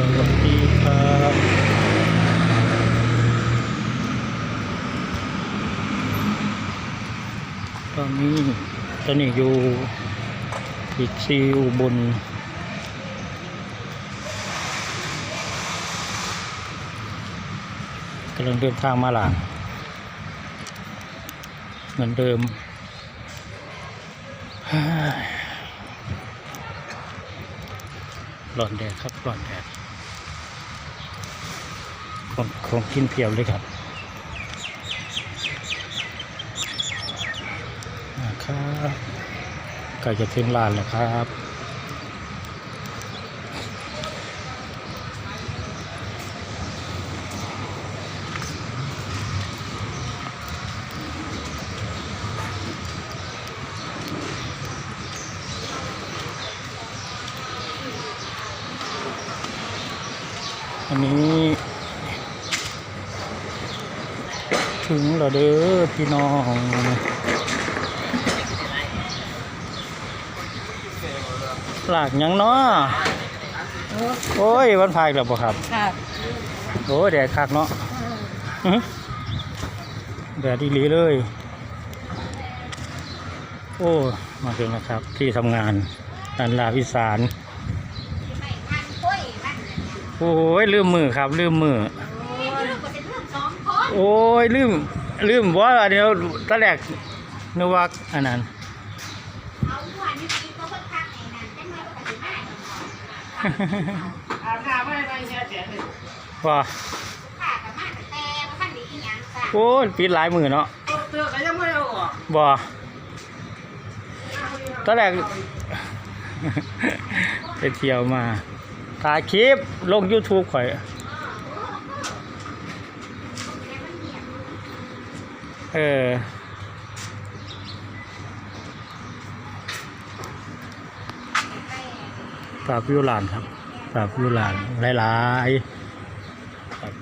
สวัสดีครับตอนนี้ตอนนี้อยู่อีกซีอุบลกำลังเดินทางมาหลังเหมือนเดิมร้อนแดดครับร้อนแดด ของของกินเพียบเลยครับนะครับใกล้จะถึงลานแล้วครับอันนี้ ถึงแล้วเด้อพี่น้องหลากหยังเนาะโอ้ยวันพายแล้วบ่ครับค่ะโอ้ยแดดคักเนาะอื้อแดดดีหลีเลย โอ้มาถึงแล้วครับ ที่ทำงานนันลาวิสานโอ้ยลืมมือครับ ลืมมือ โอ้ยลืมลืมว่าเดี๋ยวตะแรกนึกว่าอันนั้น ว่าโอ้ยปิดหลายมือเนาะบ่ตอนแรกไปเที่ยวมาถ่ายคลิปลง YouTube ข่อย เออฝาบวิวลานครับฝาบวิวลานหลายๆครับ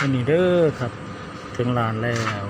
อันนี้เด้อครับ ถึงลานแล้ว